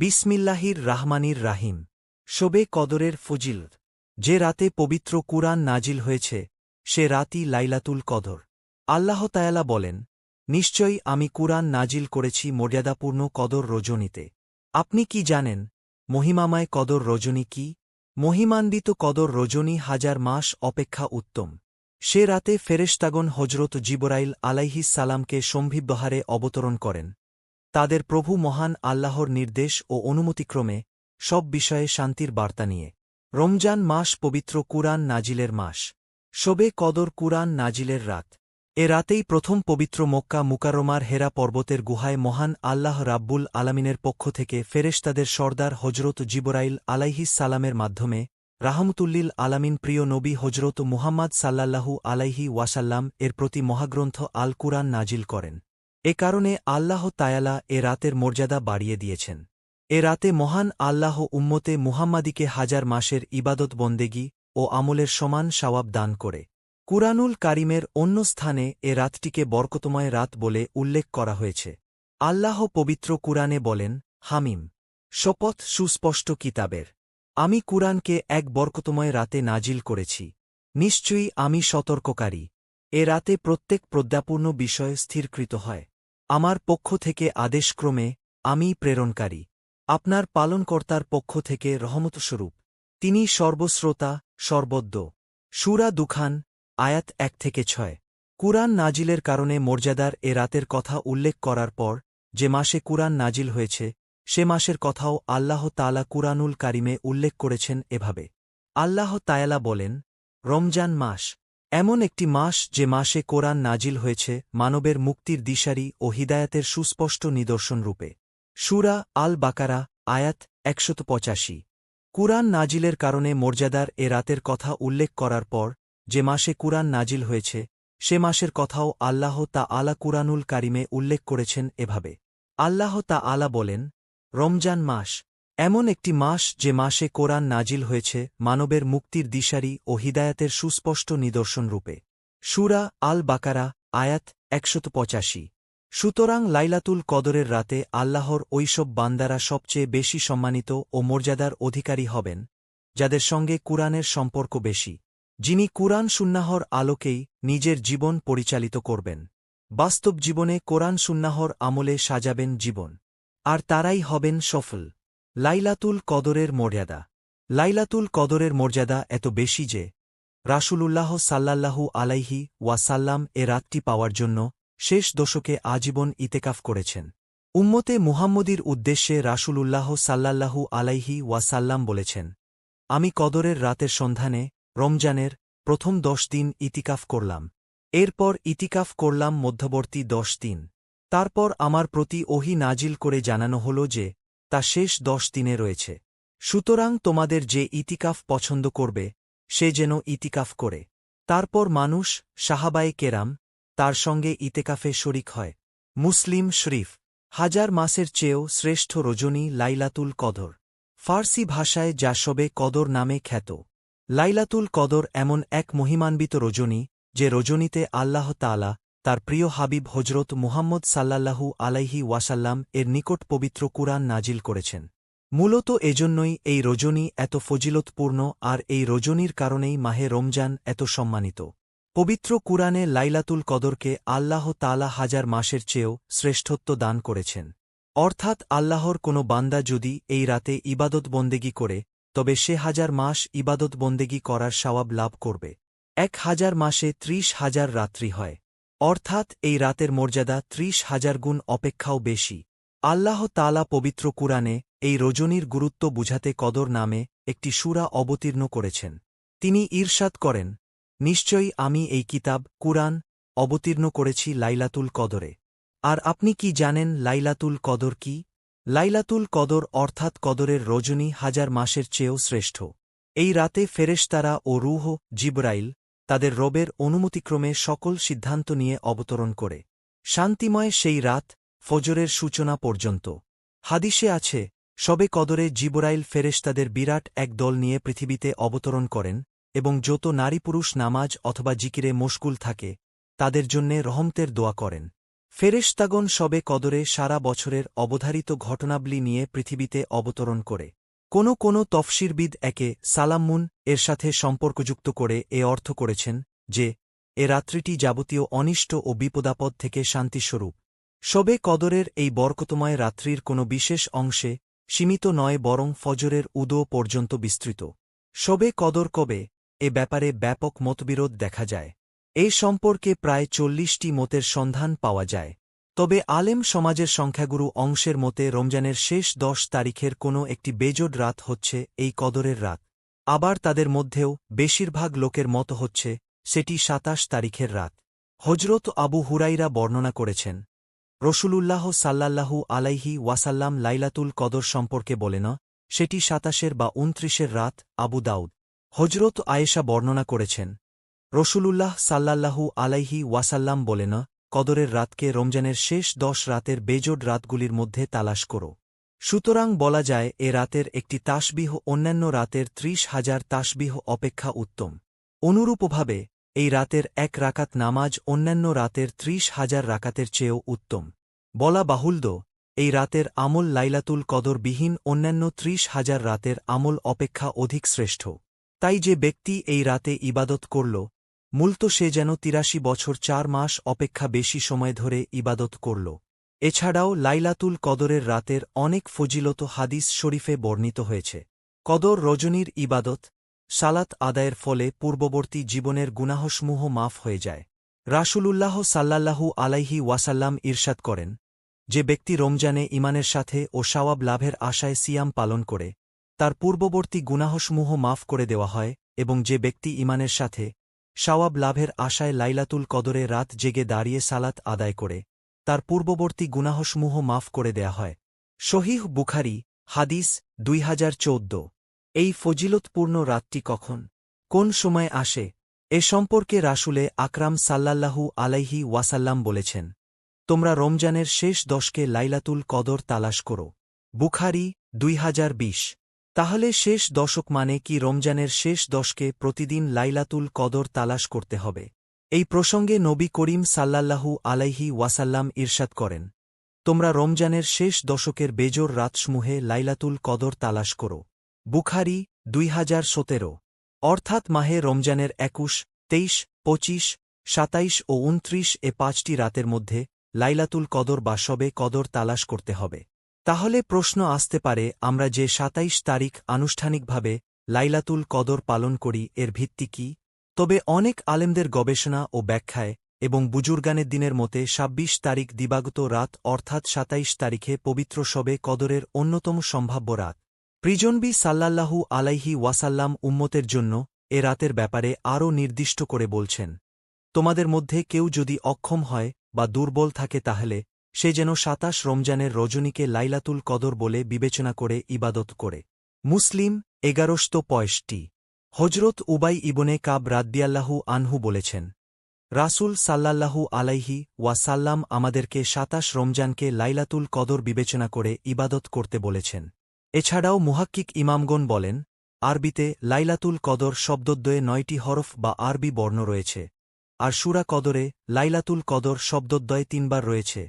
বিসমিল্লাহির রাহমানির রাহিম। শোবে কদরের ফজিল। যে রাতে পবিত্র কুরআন নাজিল হয়েছে, সে রাতই লাইলাতুল কদর। আল্লাহ তায়ালা বলেন, নিশ্চয়ই আমি কুরআন নাজিল করেছি মর্যাদাপূর্ণ কদর রজনীতে। আপনি কি জানেন, মহিমাময় কদর রজনী কি? মহিমান্বিত কদর রজনী হাজার মাস অপেক্ষা উত্তম। সে রাতে ফেরেশতাগণ হজরত জিবরাইল আলাইহিস সালামকে সম্ভিব্যহারে অবতরণ করেন। তাদের প্রভু মহান আল্লাহর নির্দেশ ও অনুমতিক্রমে সব বিষয়ে শান্তির বার্তা নিয়ে। রমজান মাস পবিত্র কুরআন নাজিলের মাস। শোবে কদর কুরআন নাজিলের রাত। এ রাতেই প্রথম পবিত্র মক্কা মুকাররমার হেরা পর্বতের গুহায় মহান আল্লাহ রাব্বুল আলামিনের পক্ষ থেকে ফেরেশতাদের সর্দার হজরত জিবরাইল আলাইহিস সালামের মাধ্যমে রাহমতুল্লিল আলামিন প্রিয় নবী হজরত মুহাম্মদ সাল্লাল্লাহু আলাইহি ওয়াসাল্লাম এর প্রতি মহাগ্রন্থ আল কুরআন নাজিল করেন। এ কারণে আল্লাহ তায়ালা এ রাতের মর্যাদা বাড়িয়ে দিয়েছেন। এ রাতে মহান আল্লাহ উম্মতে মুহাম্মাদিকে হাজার মাসের ইবাদত বন্দেগি ও আমলের সমান সওয়াব দান করে। কুরআনুল কারিমের অন্য স্থানে এ রাতটিকে বরকতময় রাত বলে উল্লেখ করা হয়েছে। আল্লাহ পবিত্র কুরআনে বলেন, হামিম, শপথ সুস্পষ্ট কিতাবের। আমি কুরআনকে এক বরকতময় রাতে নাজিল করেছি। নিশ্চয়ই আমি সতর্ককারী। এ রাতে প্রত্যেক প্রজ্ঞাপূর্ণ বিষয় স্থিরকৃত হয়। আমার পক্ষ থেকে আদেশক্রমে আমিই প্রেরণকারী। আপনার পালনকর্তার পক্ষ থেকে রহমতস্বরূপ। তিনি সর্বশ্রোতা সর্বদ্য সুরা দুখান, আয়াত এক থেকে ছয়। কুরআন নাজিলের কারণে মর্যাদার এ রাতের কথা উল্লেখ করার পর, যে মাসে কুরআন নাজিল হয়েছে, সে মাসের কথাও আল্লাহ তালা কুরআনুল কারিমে উল্লেখ করেছেন এভাবে। আল্লাহ তায়ালা বলেন, রমজান মাস এমন একটি মাস যে মাসে কোরআন নাজিল হয়েছে মানবের মুক্তির দিশারি ও হিদায়াতের সুস্পষ্ট নিদর্শন রূপে। সুরা আল বাকারা আয়াত একশত পঁচাশি। কুরআন নাজিলের কারণে মর্যাদার এ রাতের কথা উল্লেখ করার পর, যে মাসে কুরআন নাজিল হয়েছে, সে মাসের কথাও আল্লাহ তা আলা কুরআনুল কারিমে উল্লেখ করেছেন এভাবে। আল্লাহ তা আলা বলেন, রমজান মাস এমন একটি মাস যে মাসে কোরআন নাজিল হয়েছে মানবের মুক্তির দিশারি ও হিদায়াতের সুস্পষ্ট নিদর্শন রূপে। সুরা আল বাকারা আয়াত একশত পঁচাশি। সুতরাং লাইলাতুল কদরের রাতে আল্লাহর ঐসব বান্দারা সবচেয়ে বেশি সম্মানিত ও মর্যাদার অধিকারী হবেন, যাদের সঙ্গে কুরআনের সম্পর্ক বেশি, যিনি কুরআন সুন্নাহর আলোকেই নিজের জীবন পরিচালিত করবেন। বাস্তব জীবনে কোরআন সুন্নাহর আমলে সাজাবেন জীবন, আর তারাই হবেন সফল। লাইলাতুল কদরের মর্যাদা। লাইলাতুল কদরের মর্যাদা এত বেশি যে, রাসূলুল্লাহ সাল্লাল্লাহু আলাইহি ওয়াসাল্লাম এ রাতটি পাওয়ার জন্য শেষ দশকে আজীবন ইতেকাফ করেছেন। উম্মতে মুহাম্মদীর উদ্দেশ্যে রাসূলুল্লাহ সাল্লাল্লাহু আলাইহি ওয়াসাল্লাম বলেছেন, আমি কদরের রাতের সন্ধানে রমজানের প্রথম দশ দিন ইতিকাফ করলাম। এরপর ইতিকাফ করলাম মধ্যবর্তী দশ দিন। তারপর আমার প্রতি ওহি নাজিল করে জানানো হল যে তা শেষ দশ দিনে রয়েছে। সুতরাং তোমাদের যে ইতিকাফ পছন্দ করবে, সে যেন ইতিকাফ করে। তারপর মানুষ, সাহাবায়ে কেরাম, তার সঙ্গে ইতেকাফে শরিক হয়। মুসলিম শরীফ, হাজার মাসের চেয়েও শ্রেষ্ঠ রজনী লাইলাতুল কদর। ফার্সি ভাষায় যা সবে কদর নামে খ্যাত। লাইলাতুল কদর এমন এক মহিমান্বিত রজনী, যে রজনীতে আল্লাহ তালা তার প্রিয় হাবিব হজরত মুহাম্মদ সাল্লাল্লাহু আলাইহি ওয়াসাল্লাম এর নিকট পবিত্র কুরআন নাজিল করেছেন। মূলত এজন্যই এই রজনী এত ফজিলতপূর্ণ আর এই রজনীর কারণেই মাহে রমজান এত সম্মানিত। পবিত্র কুরআনে লাইলাতুল কদরকে আল্লাহ তালা হাজার মাসের চেয়েও শ্রেষ্ঠত্ব দান করেছেন। অর্থাৎ আল্লাহর কোনো বান্দা যদি এই রাতে ইবাদত বন্দেগী করে, তবে সে হাজার মাস ইবাদত বন্দেগী করার সওয়াব লাভ করবে। এক হাজার মাসে ত্রিশ হাজার রাত্রি হয়। অর্থাৎ এই রাতের মর্যাদা ত্রিশ হাজার গুণ অপেক্ষাও বেশি। আল্লাহ তালা পবিত্র কুরআনে এই রজনীর গুরুত্ব বুঝাতে কদর নামে একটি সুরা অবতীর্ণ করেছেন। তিনি ঈর্ষাদ করেন, নিশ্চয়ই আমি এই কিতাব, কুরআন, অবতীর্ণ করেছি লাইলাতুল কদরে। আর আপনি কি জানেন লাইলাতুল কদর কি? লাইলাতুল কদর অর্থাৎ কদরের রজনী হাজার মাসের চেয়েও শ্রেষ্ঠ। এই রাতে ফেরেশতারা ও রুহ, জিবরাইল তাদের রবের অনুমতিক্রমে সকল সিদ্ধান্ত নিয়ে অবতরণ করে। শান্তিময় সেই রাত, ফজরের সূচনা পর্যন্ত। হাদিসে আছে, সবে কদরে জিবরাইল ফেরেশতাদের বিরাট এক দল নিয়ে পৃথিবীতে অবতরণ করেন এবং যত নারী পুরুষ নামাজ অথবা জিকিরে মশগুল থাকে, তাদের জন্যে রহমতের দোয়া করেন। ফেরেশতাগণ সবে কদরে সারা বছরের অবধারিত ঘটনাবলী নিয়ে পৃথিবীতে অবতরণ করে। কোনো কোনো তফসিরবিদ একে সালাম্মুন এর সাথে সম্পর্কযুক্ত করে এ অর্থ করেছেন যে, এ রাত্রিটি যাবতীয় অনিষ্ট ও বিপদাপদ থেকে শান্তিস্বরূপ। সবে কদরের এই বরকতময় রাত্রির কোনো বিশেষ অংশে সীমিত নয় বরং ফজরের উদো পর্যন্ত বিস্তৃত। সবে কদর কবে? এ ব্যাপারে ব্যাপক মতবিরোধ দেখা যায়। এই সম্পর্কে প্রায় চল্লিশটি মতের সন্ধান পাওয়া যায়। তবে আলেম সমাজের সংখ্যাগুরু অংশের মতে রমজানের শেষ দশ তারিখের কোনো একটি বেজোড রাত হচ্ছে এই কদরের রাত। আবার তাদের মধ্যেও বেশিরভাগ লোকের মত হচ্ছে সেটি সাতাশ তারিখের রাত। হজরত আবু হুরাইরা বর্ণনা করেছেন, রসুলুল্লাহ সাল্লাল্লাহু আলাইহি ওয়াসাল্লাম লাইলাতুল কদর সম্পর্কে বলেন, সেটি সাতাশের বা উনত্রিশের রাত আবু দাউদ। হজরত আয়েশা বর্ণনা করেছেন, রসুলুল্লাহ সাল্লাল্লাহু আলাইহি ওয়াসাল্লাম বলেন কদরের রাতকে রমজানের শেষ দশ রাতের বেজোড রাতগুলির মধ্যে তালাশ করো। সুতরাং বলা যায়, এ রাতের একটি তাসবিহ অন্যান্য রাতের ত্রিশ হাজার তাসবিহ অপেক্ষা উত্তম। অনুরূপভাবে, এই রাতের এক রাকাত নামাজ অন্যান্য রাতের ত্রিশ হাজার রাকাতের চেয়েও উত্তম। বলা বাহুল্য, এই রাতের আমল লাইলাতুল কদরবিহীন অন্যান্য ত্রিশ হাজার রাতের আমল অপেক্ষা অধিক শ্রেষ্ঠ। তাই যে ব্যক্তি এই রাতে ইবাদত করল মূলত সে যেন তিরাশি বছর চার মাস অপেক্ষা বেশি সময় ধরে ইবাদত করল। এছাড়াও লাইলাতুল কদরের রাতের অনেক ফজিলত হাদিস শরীফে বর্ণিত হয়েছে। কদর রজনীর ইবাদত, সালাত আদায়ের ফলে পূর্ববর্তী জীবনের গুনাহসমূহ মাফ হয়ে যায়। রাসূলুল্লাহ সাল্লাল্লাহু আলাইহি ওয়াসাল্লাম ইরশাদ করেন, যে ব্যক্তি রমজানে ইমানের সাথে ও সাওয়াব লাভের আশায় সিয়াম পালন করে, তার পূর্ববর্তী গুনাহসমূহ মাফ করে দেওয়া হয় এবং যে ব্যক্তি ইমানের সাথে সাওয়াব লাভের আশায় লাইলাতুল কদরে রাত জেগে দাঁড়িয়ে সালাত আদায় করে, তার পূর্ববর্তী গুনাহসমূহ মাফ করে দেয়া হয়। শহীহ বুখারি, হাদিস দুই হাজার চৌদ্দ। এই ফজিলতপূর্ণ রাতটি কখন? কোন সময় আসে? এ সম্পর্কে রাসুলে আকরাম সাল্লাল্লাহু আলাইহি ওয়াসাল্লাম বলেছেন, তোমরা রমজানের শেষ দশকে লাইলাতুল কদর তালাশ করো। বুখারি দুই তাহলে শেষ দশক মানে কি রমজানের শেষ দশকে প্রতিদিন লাইলাতুল কদর তালাশ করতে হবে। এই প্রসঙ্গে নবী করিম সাল্লাল্লাহু আলাইহি ওয়াসাল্লাম ইরশাদ করেন, তোমরা রমজানের শেষ দশকের বেজোর রাতসমূহে লাইলাতুল কদর তালাশ করো। বুখারি দুই হাজার সতেরো, অর্থাৎ মাহে রমজানের একুশ, তেইশ, পঁচিশ, সাতাইশ ও উনত্রিশ এ পাঁচটি রাতের মধ্যে লাইলাতুল কদর বা সবে কদর তালাশ করতে হবে। তাহলে প্রশ্ন আসতে পারে, আমরা যে সাতাইশ তারিখ আনুষ্ঠানিকভাবে লাইলাতুল কদর পালন করি, এর ভিত্তি কি? তবে অনেক আলেমদের গবেষণা ও ব্যাখ্যায় এবং বুজুর্গানের দিনের মতে ২৬ তারিখ দিবাগত রাত অর্থাৎ সাতাইশ তারিখে পবিত্র সবে কদরের অন্যতম সম্ভাব্য রাত। প্রিজনবি সাল্লাল্লাহু আলাইহি ওয়াসাল্লাম উম্মতের জন্য এ রাতের ব্যাপারে আরও নির্দিষ্ট করে বলছেন, তোমাদের মধ্যে কেউ যদি অক্ষম হয় বা দুর্বল থাকে তাহলে সে যেন সাতাশ রমজানের রজনীকে লাইলাতুল কদর বলে বিবেচনা করে ইবাদত করে। মুসলিম, এগারোশত পয়সটি হজরত উবাই ইবনে কাব রাদ্দিয়াল্লাহু আনহু বলেছেন, রাসুল সাল্লাল্লাহু আলাইহি ওয়াসাল্লাম আমাদেরকে সাতাশ রমজানকে লাইলাতুল কদর বিবেচনা করে ইবাদত করতে বলেছেন। এছাড়াও মুহাক্কিক ইমামগণ বলেন, আরবিতে লাইলাতুল কদর শব্দদ্বয়ে নয়টি হরফ বা আরবি বর্ণ রয়েছে, আর সুরা কদরে লাইলাতুল কদর শব্দদ্বয়ে তিনবার রয়েছে।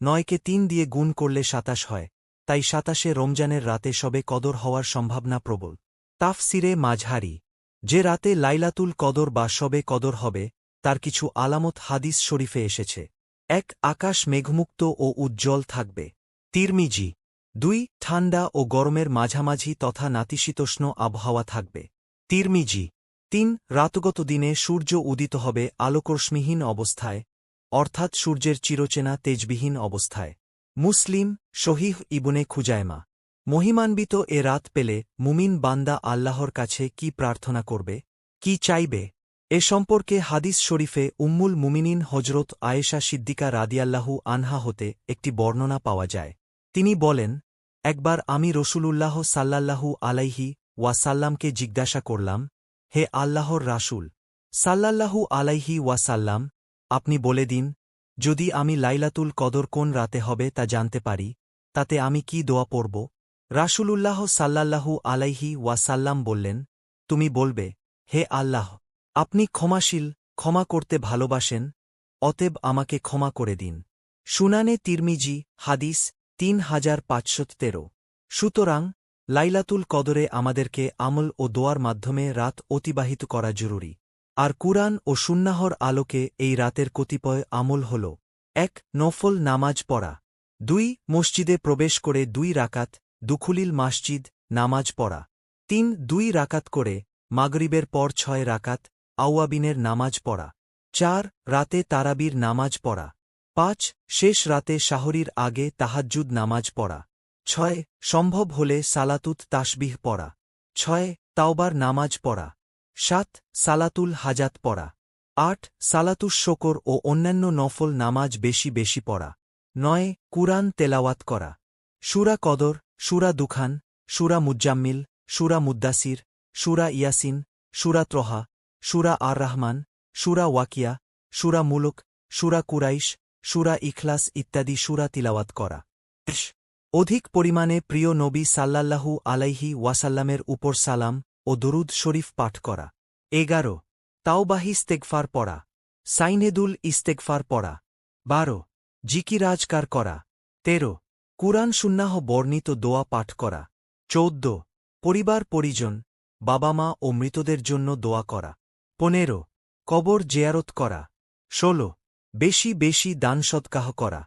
নয়কে তিন দিয়ে গুণ করলে সাতাশ হয়, তাই সাতাশে রমজানের রাতে সবে কদর হওয়ার সম্ভাবনা প্রবল। তাফসিরে মাঝহারি যে রাতে লাইলাতুল কদর বা সবে কদর হবে, তার কিছু আলামত হাদিস শরীফে এসেছে। এক, আকাশ মেঘমুক্ত ও উজ্জ্বল থাকবে। তিরমিজি, দুই, ঠান্ডা ও গরমের মাঝামাঝি তথা নাতিশীতোষ্ণ আবহাওয়া থাকবে। তিরমিজি, তিন, রাতগত দিনে সূর্য উদিত হবে আলোকরশ্মিহীন অবস্থায় অর্থাৎ সূর্যের চিরচেনা তেজবিহীন অবস্থায়। মুসলিম শহীহ ইবনে খুজায়মা মহিমান্বিত এ রাত পেলে মুমিন বান্দা আল্লাহর কাছে কি প্রার্থনা করবে, কি চাইবে? এ সম্পর্কে হাদিস শরীফে উম্মুল মুমিনিন হজরত আয়েশা সিদ্দিকা রাদিয়াল্লাহু আনহা হতে একটি বর্ণনা পাওয়া যায়। তিনি বলেন, একবার আমি রসুলুল্লাহ সাল্লাল্লাহু আলাইহি ওয়াসাল্লামকে জিজ্ঞাসা করলাম, হে আল্লাহর রাসুল, সাল্লাল্লাহু আলাইহি ওয়াসাল্লাম আপনি বলে দিন, যদি আমি লাইলাতুল কদর কোন রাতে হবে তা জানতে পারি, তাতে আমি কি দোয়া পড়ব? রাসূলুল্লাহ সাল্লাল্লাহু আলাইহি ওয়াসাল্লাম বললেন, তুমি বলবে, হে আল্লাহ, আপনি ক্ষমাশীল, ক্ষমা করতে ভালোবাসেন, অতএব আমাকে ক্ষমা করে দিন। সুনানে তিরমিজি, হাদিস তিন হাজার পাঁচশো তেরো। সুতরাং, লাইলাতুল কদরে আমাদেরকে আমল ও দোয়ার মাধ্যমে রাত অতিবাহিত করা জরুরি। আর কুরআন ও সুন্নাহর আলোকে এই রাতের কতিপয় আমল হল, এক, নফল নামাজ পড়া, দুই, মসজিদে প্রবেশ করে দুই রাকাত, দুখুলিল মাসজিদ, নামাজ পড়া, তিন, দুই রাকাত করে মাগরিবের পর ছয় রাকাত আউয়াবিনের নামাজ পড়া, চার, রাতে তারাবির নামাজ পড়া, পাঁচ, শেষ রাতে শাহরির আগে তাহাজ্জুদ নামাজ পড়া, ছয়, সম্ভব হলে সালাতুত তাসবিহ পড়া, ছয়, তাওবার নামাজ পড়া সাত, সালাতুল হাজাত পড়া। আট সালাতুস শকর ও অন্যান্য নফল নামাজ বেশি বেশি পড়া। নয়, কুরআন তেলাওয়াত করা। সুরা কদর, সুরা দুখান, সুরা মুজ্জাম্মিল সুরা মুদ্দাসির সুরা ইয়াসিন, সুরা ত্রহা সুরা আর রহমান, সুরা ওয়াকিয়া, সুরা মুলুক, সুরা কুরাইশ, সুরা ইখলাস ইত্যাদি সুরা তিলাওয়াত করা। অধিক পরিমাণে প্রিয় নবী সাল্লাল্লাহু আলাইহি ওয়াসাল্লামের উপর সালাম ও দরুদ শরীফ পাঠ করা। এগারো, তাওবাহি ইস্তেগফার পড়া। সাইনেদুল ইস্তেগফার পড়া। বারো জিকিরাজকার করা। তেরো, কুরআন সুন্নাহ বর্ণিত দোয়া পাঠ করা। চৌদ্দ, পরিবার পরিজন বাবা মা ও মৃতদের জন্য দোয়া করা। পনেরো, কবর জেয়ারত করা। ষোলো, বেশি বেশি দান সৎকাহ করা।